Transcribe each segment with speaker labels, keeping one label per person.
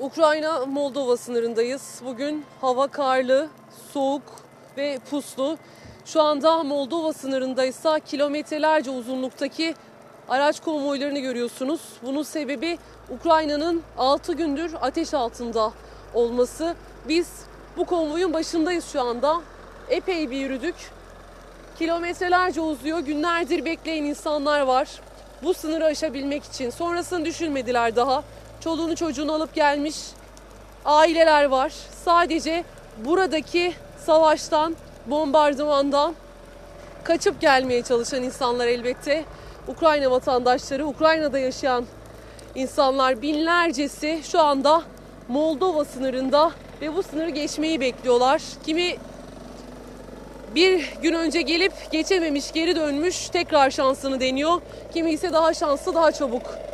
Speaker 1: Ukrayna-Moldova sınırındayız. Bugün hava karlı, soğuk ve puslu. Şu anda Moldova sınırındaysa kilometrelerce uzunluktaki araç konvoylarını görüyorsunuz. Bunun sebebi Ukrayna'nın 6 gündür ateş altında olması. Biz bu konvoyun başındayız şu anda. Epey bir yürüdük. Kilometrelerce uzuyor. Günlerdir bekleyen insanlar var. Bu sınırı aşabilmek için. Sonrasını düşünmediler daha. Çoluğunu çocuğunu alıp gelmiş aileler var. Sadece buradaki savaştan, bombardımandan kaçıp gelmeye çalışan insanlar elbette. Ukrayna vatandaşları, Ukrayna'da yaşayan insanlar binlercesi şu anda Moldova sınırında ve bu sınırı geçmeyi bekliyorlar. Kimi bir gün önce gelip geçememiş, geri dönmüş, tekrar şansını deniyor. Kimi ise daha şanslı, daha çabuk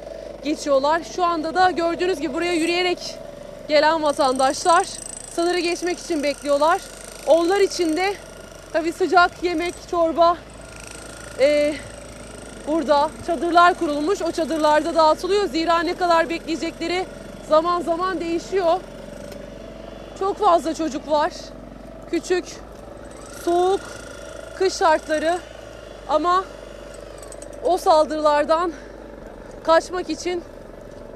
Speaker 1: geçiyorlar. Şu anda da gördüğünüz gibi buraya yürüyerek gelen vatandaşlar sınırı geçmek için bekliyorlar. Onlar için de tabii sıcak yemek, çorba eee, burada çadırlar kurulmuş. O çadırlarda dağıtılıyor. Zira ne kadar bekleyecekleri zaman zaman değişiyor. Çok fazla çocuk var. Küçük, soğuk, kış şartları ama o saldırılardan kaçmak için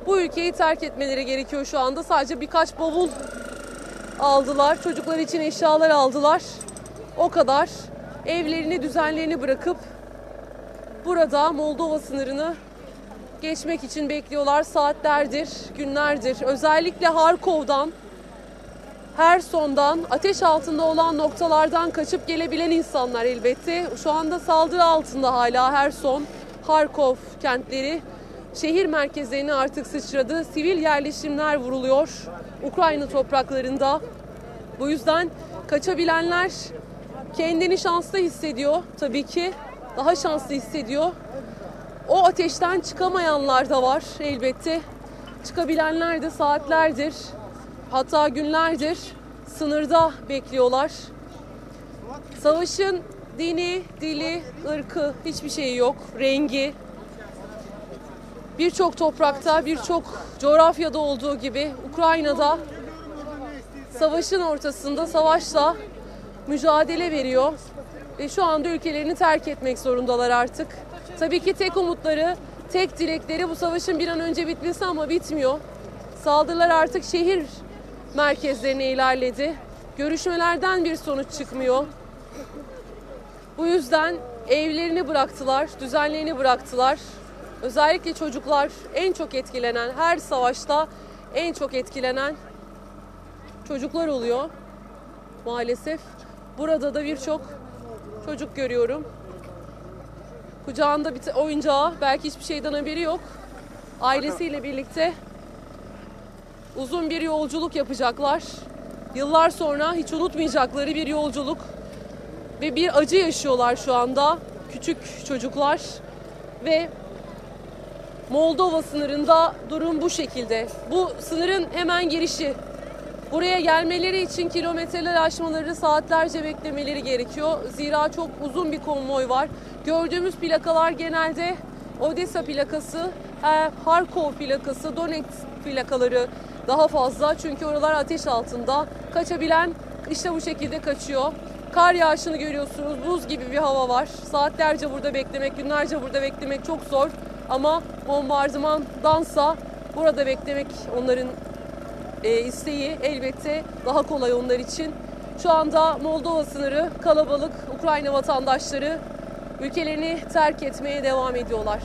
Speaker 1: bu ülkeyi terk etmeleri gerekiyor şu anda. Sadece birkaç bavul aldılar. Çocuklar için eşyalar aldılar. O kadar. Evlerini, düzenlerini bırakıp burada Moldova sınırını geçmek için bekliyorlar. Saatlerdir, günlerdir. Özellikle Harkov'dan Herson'dan, ateş altında olan noktalardan kaçıp gelebilen insanlar elbette. Şu anda saldırı altında hala Herson, Harkov kentleri. Şehir merkezlerine artık sıçradı. Sivil yerleşimler vuruluyor Ukrayna topraklarında. Bu yüzden kaçabilenler kendini şanslı hissediyor tabii ki. Daha şanslı hissediyor. O ateşten çıkamayanlar da var elbette. Çıkabilenler de saatlerdir hatta günlerdir sınırda bekliyorlar. Savaşın dini, dili, ırkı hiçbir şeyi yok. Rengi. Birçok toprakta, birçok coğrafyada olduğu gibi Ukrayna'da savaşın ortasında savaşla mücadele veriyor ve şu anda ülkelerini terk etmek zorundalar artık. Tabii ki tek umutları, tek dilekleri bu savaşın bir an önce bitmesi ama bitmiyor. Saldırılar artık şehir merkezlerine ilerledi. Görüşmelerden bir sonuç çıkmıyor. Bu yüzden evlerini bıraktılar, düzenlerini bıraktılar. Özellikle çocuklar en çok etkilenen, her savaşta en çok etkilenen çocuklar oluyor maalesef. Burada da birçok çocuk görüyorum. Kucağında bir oyuncağı, belki hiçbir şeyden haberi yok. Ailesiyle birlikte uzun bir yolculuk yapacaklar. Yıllar sonra hiç unutmayacakları bir yolculuk ve bir acı yaşıyorlar şu anda küçük çocuklar ve Moldova sınırında durum bu şekilde. Bu sınırın hemen girişi. Buraya gelmeleri için kilometreler aşmaları, saatlerce beklemeleri gerekiyor. Zira çok uzun bir konvoy var. Gördüğümüz plakalar genelde Odessa plakası, e, Harkov plakası, Donetsk plakaları daha fazla. Çünkü oralar ateş altında. Kaçabilen işte bu şekilde kaçıyor. Kar yağışını görüyorsunuz. Buz gibi bir hava var. Saatlerce burada beklemek, günlerce burada beklemek çok zor. Ama bombardımandansa burada beklemek onların e, isteği elbette daha kolay onlar için. Şu anda Moldova sınırı kalabalık Ukrayna vatandaşları ülkelerini terk etmeye devam ediyorlar.